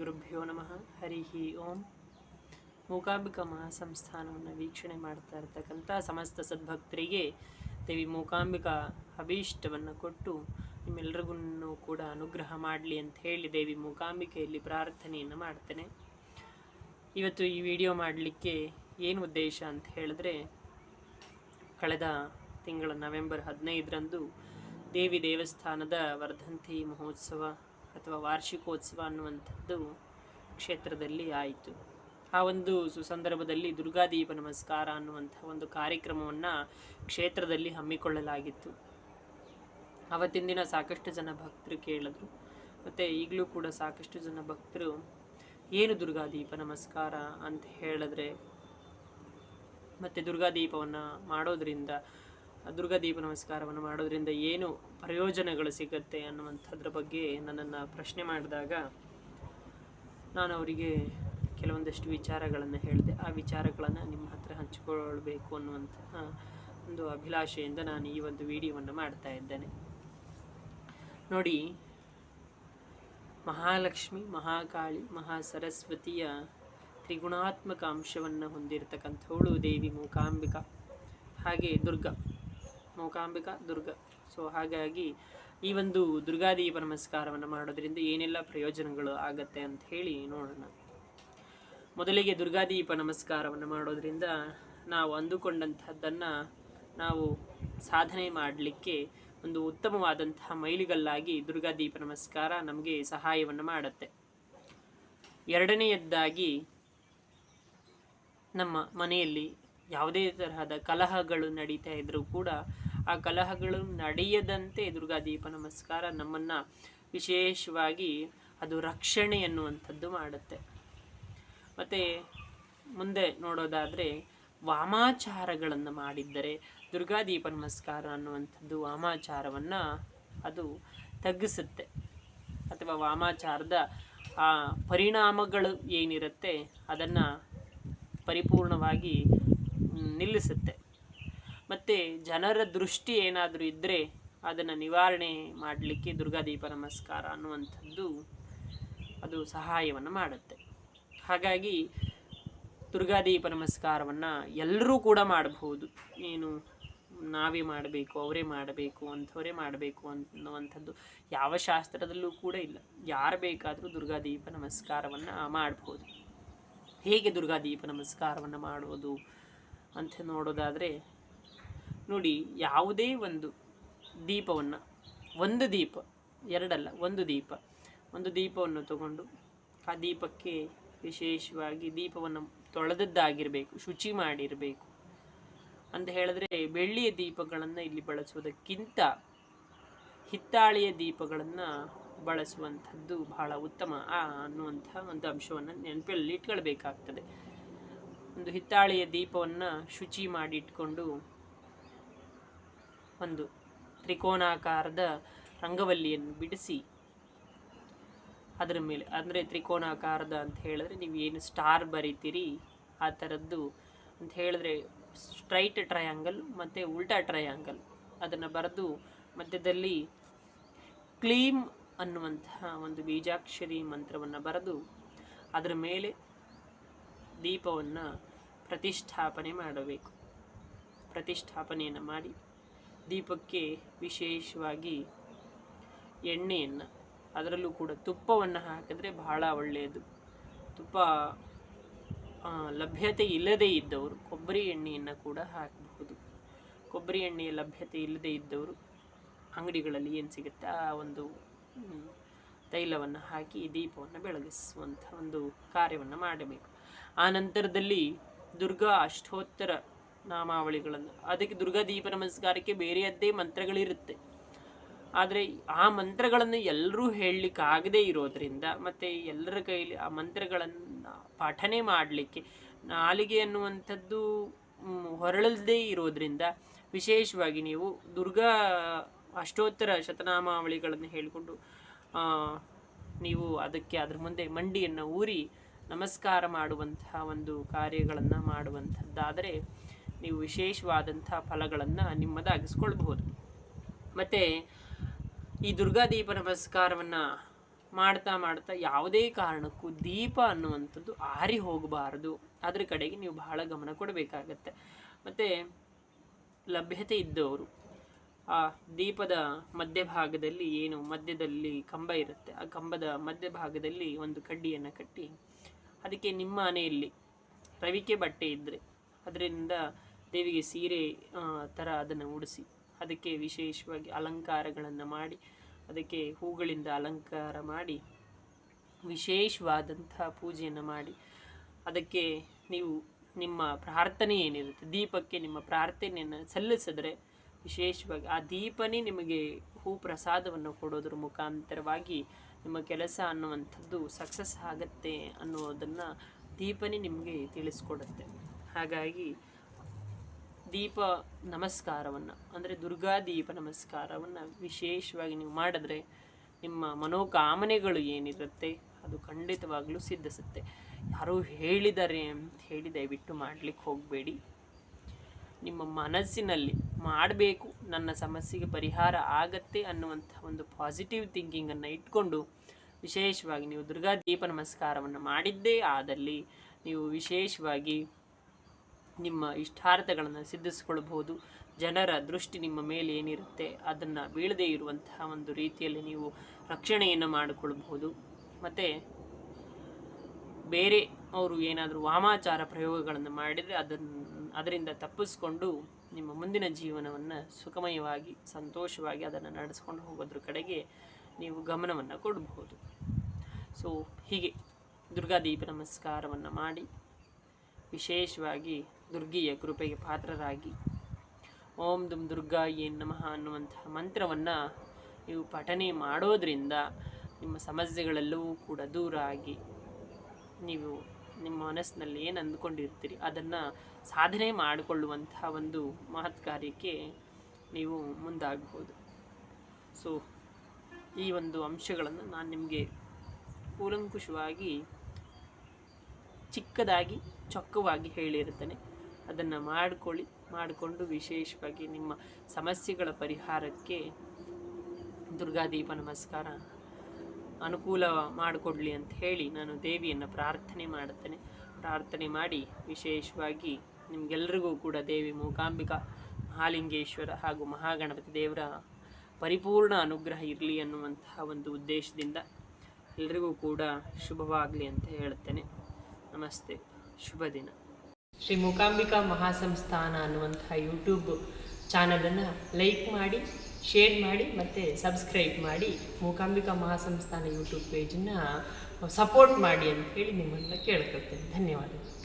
ಗುರುಭ್ಯೋ ನಮಃ. ಹರಿ ಓಂ. ಮೂಕಾಂಬಿಕಾ ಮಹಾಸಂಸ್ಥಾನವನ್ನು ವೀಕ್ಷಣೆ ಮಾಡ್ತಾ ಇರ್ತಕ್ಕಂಥ ಸಮಸ್ತ ಸದ್ಭಕ್ತರಿಗೆ ದೇವಿ ಮೂಕಾಂಬಿಕಾ ಅಭೀಷ್ಟವನ್ನು ಕೊಟ್ಟು ನಿಮ್ಮೆಲ್ಲರಿಗೂ ಕೂಡ ಅನುಗ್ರಹ ಮಾಡಲಿ ಅಂತ ಹೇಳಿ ದೇವಿ ಮೂಕಾಂಬಿಕೆಯಲ್ಲಿ ಪ್ರಾರ್ಥನೆಯನ್ನು ಮಾಡ್ತೇನೆ. ಇವತ್ತು ಈ ವಿಡಿಯೋ ಮಾಡಲಿಕ್ಕೆ ಏನು ಉದ್ದೇಶ ಅಂತ ಹೇಳಿದ್ರೆ, ಕಳೆದ ತಿಂಗಳ ನವೆಂಬರ್ ಹದಿನೈದರಂದು ದೇವಿ ದೇವಸ್ಥಾನದ ವರ್ಧಂತಿ ಮಹೋತ್ಸವ ಅಥವಾ ವಾರ್ಷಿಕೋತ್ಸವ ಅನ್ನುವಂಥದ್ದು ಕ್ಷೇತ್ರದಲ್ಲಿ ಆಯಿತು. ಆ ಒಂದು ಸುಸಂದರ್ಭದಲ್ಲಿ ದುರ್ಗಾದೀಪ ನಮಸ್ಕಾರ ಅನ್ನುವಂಥ ಒಂದು ಕಾರ್ಯಕ್ರಮವನ್ನು ಕ್ಷೇತ್ರದಲ್ಲಿ ಹಮ್ಮಿಕೊಳ್ಳಲಾಗಿತ್ತು. ಅವತ್ತಿನ ದಿನ ಸಾಕಷ್ಟು ಜನ ಭಕ್ತರು ಕೇಳಿದ್ರು. ಮತ್ತು ಈಗಲೂ ಕೂಡ ಸಾಕಷ್ಟು ಜನ ಭಕ್ತರು, ಏನು ದುರ್ಗಾದೀಪ ನಮಸ್ಕಾರ ಅಂತ ಹೇಳಿದ್ರೆ? ಮತ್ತು ದುರ್ಗಾದೀಪವನ್ನು ಮಾಡೋದ್ರಿಂದ ದುರ್ಗಾದೀಪ ನಮಸ್ಕಾರವನ್ನು ಮಾಡೋದ್ರಿಂದ ಏನು ಪ್ರಯೋಜನಗಳು ಸಿಗುತ್ತೆ ಅನ್ನುವಂಥದ್ರ ಬಗ್ಗೆ ನನ್ನನ್ನು ಪ್ರಶ್ನೆ ಮಾಡಿದಾಗ ನಾನು ಅವರಿಗೆ ಕೆಲವೊಂದಷ್ಟು ವಿಚಾರಗಳನ್ನು ಹೇಳಿದೆ. ಆ ವಿಚಾರಗಳನ್ನು ನಿಮ್ಮ ಹತ್ರ ಹಂಚಿಕೊಳ್ಳಬೇಕು ಅನ್ನುವಂತಹ ಒಂದು ಅಭಿಲಾಷೆಯಿಂದ ನಾನು ಈ ಒಂದು ವಿಡಿಯೋವನ್ನು ಮಾಡ್ತಾ ಇದ್ದೇನೆ. ನೋಡಿ, ಮಹಾಲಕ್ಷ್ಮಿ, ಮಹಾಕಾಳಿ, ಮಹಾಸರಸ್ವತಿಯ ತ್ರಿಗುಣಾತ್ಮಕ ಅಂಶವನ್ನು ಹೊಂದಿರತಕ್ಕಂಥವಳು ದೇವಿ ಮೂಕಾಂಬಿಕಾ, ಹಾಗೆ ದುರ್ಗ. ಮೂಕಾಂಬಿಕಾ ದುರ್ಗ. ಸೊ ಹಾಗಾಗಿ ಈ ಒಂದು ದುರ್ಗಾದೀಪ ನಮಸ್ಕಾರವನ್ನು ಮಾಡೋದ್ರಿಂದ ಏನೆಲ್ಲ ಪ್ರಯೋಜನಗಳು ಆಗತ್ತೆ ಅಂತ ಹೇಳಿ ನೋಡೋಣ. ಮೊದಲಿಗೆ ದುರ್ಗಾದೀಪ ನಮಸ್ಕಾರವನ್ನು ಮಾಡೋದ್ರಿಂದ ನಾವು ಅಂದುಕೊಂಡಂತಹದ್ದನ್ನು ನಾವು ಸಾಧನೆ ಮಾಡಲಿಕ್ಕೆ ಒಂದು ಉತ್ತಮವಾದಂತಹ ಮೈಲಿಗಲ್ಲಾಗಿ ದುರ್ಗಾದೀಪ ನಮಸ್ಕಾರ ನಮಗೆ ಸಹಾಯವನ್ನು ಮಾಡುತ್ತೆ. ಎರಡನೆಯದ್ದಾಗಿ ನಮ್ಮ ಮನೆಯಲ್ಲಿ ಯಾವುದೇ ತರಹದ ಕಲಹಗಳು ನಡೀತಾ ಇದ್ರೂ ಕೂಡ ಆ ಕಲಹಗಳು ನಡೆಯದಂತೆ ದುರ್ಗಾದೀಪ ನಮಸ್ಕಾರ ನಮ್ಮನ್ನು ವಿಶೇಷವಾಗಿ ಅದು ರಕ್ಷಣೆ ಅನ್ನುವಂಥದ್ದು ಮಾಡುತ್ತೆ. ಮತ್ತು ಮುಂದೆ ನೋಡೋದಾದರೆ ವಾಮಾಚಾರಗಳನ್ನು ಮಾಡಿದ್ದರೆ ದುರ್ಗಾದೀಪ ನಮಸ್ಕಾರ ಅನ್ನುವಂಥದ್ದು ವಾಮಾಚಾರವನ್ನು ಅದು ತಗ್ಗಿಸುತ್ತೆ. ಅಥವಾ ವಾಮಾಚಾರದ ಆ ಪರಿಣಾಮಗಳು ಏನಿರುತ್ತೆ ಅದನ್ನು ಪರಿಪೂರ್ಣವಾಗಿ ನಿಲ್ಲಿಸುತ್ತೆ. ಮತ್ತು ಜನರ ದೃಷ್ಟಿ ಏನಾದರೂ ಇದ್ದರೆ ಅದನ್ನು ನಿವಾರಣೆ ಮಾಡಲಿಕ್ಕೆ ದುರ್ಗಾದೀಪ ನಮಸ್ಕಾರ ಅನ್ನುವಂಥದ್ದು ಅದು ಸಹಾಯವನ್ನು ಮಾಡುತ್ತೆ. ಹಾಗಾಗಿ ದುರ್ಗಾದೀಪ ನಮಸ್ಕಾರವನ್ನು ಎಲ್ಲರೂ ಕೂಡ ಮಾಡಬಹುದು. ಏನು ನಾವೇ ಮಾಡಬೇಕು, ಅವರೇ ಮಾಡಬೇಕು, ಅಂಥವರೇ ಮಾಡಬೇಕು ಅನ್ನುವಂಥದ್ದು ಯಾವ ಶಾಸ್ತ್ರದಲ್ಲೂ ಕೂಡ ಇಲ್ಲ. ಯಾರು ಬೇಕಾದರೂ ದುರ್ಗಾದೀಪ ನಮಸ್ಕಾರವನ್ನು ಮಾಡಬಹುದು. ಹೇಗೆ ದುರ್ಗಾದೀಪ ನಮಸ್ಕಾರವನ್ನು ಮಾಡೋದು? ಅಂತ ನೋಡೋದಾದರೆ, ನೋಡಿ, ಯಾವುದೇ ಒಂದು ದೀಪವನ್ನು, ಒಂದು ದೀಪ, ಎರಡಲ್ಲ, ಒಂದು ದೀಪ, ಒಂದು ದೀಪವನ್ನು ತಗೊಂಡು ಆ ದೀಪಕ್ಕೆ ವಿಶೇಷವಾಗಿ ದೀಪವನ್ನು ತೊಳೆದದ್ದಾಗಿರಬೇಕು, ಶುಚಿ ಮಾಡಿರಬೇಕು ಅಂತ ಹೇಳಿದ್ರೆ, ಬೆಳ್ಳಿಯ ದೀಪಗಳನ್ನು ಇಲ್ಲಿ ಬಳಸುವುದಕ್ಕಿಂತ ಹಿತ್ತಾಳೆಯ ದೀಪಗಳನ್ನು ಬಳಸುವಂಥದ್ದು ಬಹಳ ಉತ್ತಮ ಅನ್ನುವಂಥ ಒಂದು ಅಂಶವನ್ನು ನೆನಪಲ್ಲಿ ಇಟ್ಕೊಳ್ಬೇಕಾಗ್ತದೆ. ಒಂದು ಹಿತ್ತಾಳೆಯ ದೀಪವನ್ನು ಶುಚಿ ಮಾಡಿಟ್ಕೊಂಡು ಒಂದು ತ್ರಿಕೋನಾಕಾರದ ರಂಗವಲ್ಲಿಯನ್ನು ಬಿಡಿಸಿ ಅದರ ಮೇಲೆ, ಅಂದರೆ ತ್ರಿಕೋನಾಕಾರದ ಅಂತ ಹೇಳಿದ್ರೆ ನೀವು ಏನು ಸ್ಟಾರ್ ಬರಿತೀರಿ, ಆ ಥರದ್ದು ಅಂತ ಹೇಳಿದ್ರೆ ಸ್ಟ್ರೈಟ್ ಟ್ರಯಾಂಗಲ್ ಮತ್ತು ಉಲ್ಟಾ ಟ್ರಯಾಂಗಲ್. ಅದನ್ನು ಬರೆದು ಮಧ್ಯದಲ್ಲಿ ಕ್ಲೀಮ್ ಅನ್ನುವಂತಹ ಒಂದು ಬೀಜಾಕ್ಷರಿ ಮಂತ್ರವನ್ನು ಬರೆದು ಅದರ ಮೇಲೆ ದೀಪವನ್ನು ಪ್ರತಿಷ್ಠಾಪನೆ ಮಾಡಬೇಕು. ಪ್ರತಿಷ್ಠಾಪನೆಯನ್ನು ಮಾಡಿ ದೀಪಕ್ಕೆ ವಿಶೇಷವಾಗಿ ಎಣ್ಣೆಯನ್ನು, ಅದರಲ್ಲೂ ಕೂಡ ತುಪ್ಪವನ್ನು ಹಾಕಿದ್ರೆ ಬಹಳ ಒಳ್ಳೆಯದು. ತುಪ್ಪ ಲಭ್ಯತೆ ಇಲ್ಲದೇ ಇದ್ದವರು ಕೊಬ್ಬರಿ ಎಣ್ಣೆಯನ್ನು ಕೂಡ ಹಾಕಬಹುದು. ಕೊಬ್ಬರಿ ಎಣ್ಣೆಯ ಲಭ್ಯತೆ ಇಲ್ಲದೇ ಇದ್ದವರು ಅಂಗಡಿಗಳಲ್ಲಿ ಏನು ಸಿಗುತ್ತೆ? ಆ ಒಂದು ತೈಲವನ್ನು ಹಾಕಿ ದೀಪವನ್ನು ಬೆಳಗಿಸುವಂಥ ಒಂದು ಕಾರ್ಯವನ್ನು ಮಾಡಬೇಕು. ಆ ನಂತರದಲ್ಲಿ ದುರ್ಗಾ ಅಷ್ಟೋತ್ತರ ನಾಮಾವಳಿಗಳನ್ನು. ಅದಕ್ಕೆ ದುರ್ಗಾ ದೀಪ ನಮಸ್ಕಾರಕ್ಕೆ ಬೇರೆಯದ್ದೇ ಮಂತ್ರಗಳಿರುತ್ತೆ. ಆದರೆ ಆ ಮಂತ್ರಗಳನ್ನು ಎಲ್ಲರೂ ಹೇಳಲಿಕ್ಕಾಗದೇ ಇರೋದರಿಂದ ಮತ್ತು ಎಲ್ಲರ ಕೈಲಿ ಆ ಮಂತ್ರಗಳನ್ನು ಪಠನೆ ಮಾಡಲಿಕ್ಕೆ ನಾಲಿಗೆ ಅನ್ನುವಂಥದ್ದು ಹೊರಳದೇ ಇರೋದರಿಂದ ವಿಶೇಷವಾಗಿ ನೀವು ದುರ್ಗಾ ಅಷ್ಟೋತ್ತರ ಶತನಾಮಾವಳಿಗಳನ್ನು ಹೇಳಿಕೊಂಡು ನೀವು ಅದಕ್ಕೆ ಅದ್ರ ಮುಂದೆ ಮಂಡಿಯನ್ನು ಊರಿ ನಮಸ್ಕಾರ ಮಾಡುವಂತಹ ಒಂದು ಕಾರ್ಯಗಳನ್ನು ಮಾಡುವಂಥದ್ದಾದರೆ ನೀವು ವಿಶೇಷವಾದಂಥ ಫಲಗಳನ್ನು ನಿಮ್ಮದಾಗಿಸ್ಕೊಳ್ಬಹುದು. ಮತ್ತು ಈ ದುರ್ಗಾದೀಪ ನಮಸ್ಕಾರವನ್ನು ಮಾಡ್ತಾ ಮಾಡ್ತಾ ಯಾವುದೇ ಕಾರಣಕ್ಕೂ ದೀಪ ಅನ್ನುವಂಥದ್ದು ಆರಿ ಹೋಗಬಾರದು. ಅದರ ಕಡೆಗೆ ನೀವು ಬಹಳ ಗಮನ ಕೊಡಬೇಕಾಗತ್ತೆ. ಮತ್ತು ಲಭ್ಯತೆ ಇದ್ದವರು, ಆ ದೀಪದ ಮಧ್ಯಭಾಗದಲ್ಲಿ ಏನು ಮಧ್ಯದಲ್ಲಿ ಕಂಬ ಇರುತ್ತೆ, ಆ ಕಂಬದ ಮಧ್ಯಭಾಗದಲ್ಲಿ ಒಂದು ಕಡ್ಡಿಯನ್ನು ಕಟ್ಟಿ ಅದಕ್ಕೆ ನಿಮ್ಮ ಮನೆಯಲ್ಲಿ ರವಿಕೆ ಬಟ್ಟೆ ಇದ್ದರೆ ಅದರಿಂದ ದೇವಿಗೆ ಸೀರೆ ಥರ ಅದನ್ನು ಉಡಿಸಿ ಅದಕ್ಕೆ ವಿಶೇಷವಾಗಿ ಅಲಂಕಾರಗಳನ್ನು ಮಾಡಿ ಅದಕ್ಕೆ ಹೂಗಳಿಂದ ಅಲಂಕಾರ ಮಾಡಿ ವಿಶೇಷವಾದಂತಹ ಪೂಜೆಯನ್ನು ಮಾಡಿ ಅದಕ್ಕೆ ನೀವು ನಿಮ್ಮ ಪ್ರಾರ್ಥನೆ ಏನಿರುತ್ತೆ, ದೀಪಕ್ಕೆ ನಿಮ್ಮ ಪ್ರಾರ್ಥನೆಯನ್ನು ಸಲ್ಲಿಸಿದ್ರೆ ವಿಶೇಷವಾಗಿ ಆ ದೀಪನೇ ನಿಮಗೆ ಹೂ ಪ್ರಸಾದವನ್ನು ಕೊಡೋದ್ರ ಮುಖಾಂತರವಾಗಿ ನಿಮ್ಮ ಕೆಲಸ ಅನ್ನುವಂಥದ್ದು ಸಕ್ಸಸ್ ಆಗತ್ತೆ ಅನ್ನೋದನ್ನು ದೀಪನೇ ನಿಮಗೆ ತಿಳಿಸ್ಕೊಡುತ್ತೆ. ಹಾಗಾಗಿ ದೀಪ ನಮಸ್ಕಾರವನ್ನು, ಅಂದರೆ ದುರ್ಗಾ ದೀಪ ನಮಸ್ಕಾರವನ್ನು ವಿಶೇಷವಾಗಿ ನೀವು ಮಾಡಿದ್ರೆ ನಿಮ್ಮ ಮನೋಕಾಮನೆಗಳು ಏನಿರುತ್ತೆ ಅದು ಖಂಡಿತವಾಗಲೂ ಸಿದ್ಧಿಸುತ್ತೆ. ಯಾರೋ ಹೇಳಿದ್ದಾರೆ ಅಂತ ಹೇಳಿ ದಯವಿಟ್ಟು ಮಾಡಲಿಕ್ಕೆ ಹೋಗಬೇಡಿ. ನಿಮ್ಮ ಮನಸ್ಸಿನಲ್ಲಿ ಮಾಡಬೇಕು, ನನ್ನ ಸಮಸ್ಯೆಗೆ ಪರಿಹಾರ ಆಗತ್ತೆ ಅನ್ನುವಂಥ ಒಂದು ಪಾಸಿಟಿವ್ ಥಿಂಕಿಂಗನ್ನು ಇಟ್ಕೊಂಡು ವಿಶೇಷವಾಗಿ ನೀವು ದುರ್ಗಾ ದೀಪ ನಮಸ್ಕಾರವನ್ನು ಮಾಡಿದ್ದೇ ಆದಲ್ಲಿ ನೀವು ವಿಶೇಷವಾಗಿ ನಿಮ್ಮ ಇಷ್ಟಾರ್ಥಗಳನ್ನು ಸಿದ್ಧಿಸ್ಕೊಳ್ಬಹುದು. ಜನರ ದೃಷ್ಟಿ ನಿಮ್ಮ ಮೇಲೆ ಏನಿರುತ್ತೆ ಅದನ್ನು ಬೀಳದೇ ಇರುವಂತಹ ಒಂದು ರೀತಿಯಲ್ಲಿ ನೀವು ರಕ್ಷಣೆಯನ್ನು ಮಾಡಿಕೊಳ್ಬಹುದು. ಮತ್ತು ಬೇರೆ ಅವರು ಏನಾದರೂ ವಾಮಾಚಾರ ಪ್ರಯೋಗಗಳನ್ನು ಮಾಡಿದರೆ ಅದನ್ನು ಅದರಿಂದ ತಪ್ಪಿಸ್ಕೊಂಡು ನಿಮ್ಮ ಮುಂದಿನ ಜೀವನವನ್ನು ಸುಖಮಯವಾಗಿ, ಸಂತೋಷವಾಗಿ ಅದನ್ನು ನಡೆಸ್ಕೊಂಡು ಹೋಗೋದ್ರ ಕಡೆಗೆ ನೀವು ಗಮನವನ್ನು ಕೊಡಬಹುದು ಸೊ ಹೀಗೆ ದುರ್ಗಾದೀಪ ನಮಸ್ಕಾರವನ್ನು ಮಾಡಿ ವಿಶೇಷವಾಗಿ ದುರ್ಗಿಯ ಕೃಪೆಗೆ ಪಾತ್ರರಾಗಿ ಓಂ ದುಮ್ ದುರ್ಗಾ ಏನ್ ನಮಃ ಅನ್ನುವಂತಹ ಮಂತ್ರವನ್ನು ನೀವು ಪಠನೆ ಮಾಡೋದ್ರಿಂದ ನಿಮ್ಮ ಸಮಸ್ಯೆಗಳೆಲ್ಲವೂ ಕೂಡ ದೂರ ಆಗಿ ನೀವು ನಿಮ್ಮ ಮನಸ್ಸಿನಲ್ಲಿ ಏನು ಅಂದ್ಕೊಂಡಿರ್ತೀರಿ? ಅದನ್ನು ಸಾಧನೆ ಮಾಡಿಕೊಳ್ಳುವಂತಹ ಒಂದು ಮಹತ್ ಕಾರ್ಯಕ್ಕೆ ನೀವು ಮುಂದಾಗಬಹುದು ಸೊ ಈ ಒಂದು ಅಂಶಗಳನ್ನು ನಾನು ನಿಮಗೆ ಕೂಲಂಕುಷವಾಗಿ, ಚಿಕ್ಕದಾಗಿ, ಚೊಕ್ಕವಾಗಿ ಹೇಳಿರ್ತೇನೆ ಅದನ್ನು ಮಾಡಿಕೊಳ್ಳಿ, ಮಾಡಿಕೊಂಡು ವಿಶೇಷವಾಗಿ ನಿಮ್ಮ ಸಮಸ್ಯೆಗಳ ಪರಿಹಾರಕ್ಕೆ ದುರ್ಗಾದೀಪ ನಮಸ್ಕಾರ. ಅನುಕೂಲ ಮಾಡಿಕೊಡ್ಲಿ ಅಂತ ಹೇಳಿ ನಾನು ದೇವಿಯನ್ನು ಪ್ರಾರ್ಥನೆ ಮಾಡುತ್ತೇನೆ ಪ್ರಾರ್ಥನೆ ಮಾಡಿ ವಿಶೇಷವಾಗಿ ನಿಮಗೆಲ್ಲರಿಗೂ ಕೂಡ ದೇವಿ ಮೂಕಾಂಬಿಕಾ ಮಹಾಲಿಂಗೇಶ್ವರ ಹಾಗೂ ಮಹಾಗಣಪತಿ ದೇವರ ಪರಿಪೂರ್ಣ ಅನುಗ್ರಹ ಇರಲಿ ಅನ್ನುವಂತಹ ಒಂದು ಉದ್ದೇಶದಿಂದ ಎಲ್ರಿಗೂ ಕೂಡ ಶುಭವಾಗಲಿ ಅಂತ ಹೇಳ್ತೇನೆ. ನಮಸ್ತೆ. ಶುಭ ದಿನ. ಶ್ರೀ ಮೂಕಾಂಬಿಕಾ ಮಹಾಸಂಸ್ಥಾನ ಅನ್ನುವಂತಹ ಯೂಟ್ಯೂಬ್ ಚಾನಲನ್ನು ಲೈಕ್ ಮಾಡಿ ಶೇರ್ ಮಾಡಿ ಮತ್ತು ಸಬ್ಸ್ಕ್ರೈಬ್ ಮಾಡಿ ಮೂಕಾಂಬಿಕಾ ಮಹಾಸಂಸ್ಥಾನ ಯೂಟ್ಯೂಬ್ ಪೇಜನ್ನು ಸಪೋರ್ಟ್ ಮಾಡಿ ಅಂತ ಹೇಳಿ ನಿಮ್ಮನ್ನು ಕೇಳ್ಕೊಳ್ತೇನೆ. ಧನ್ಯವಾದಗಳು.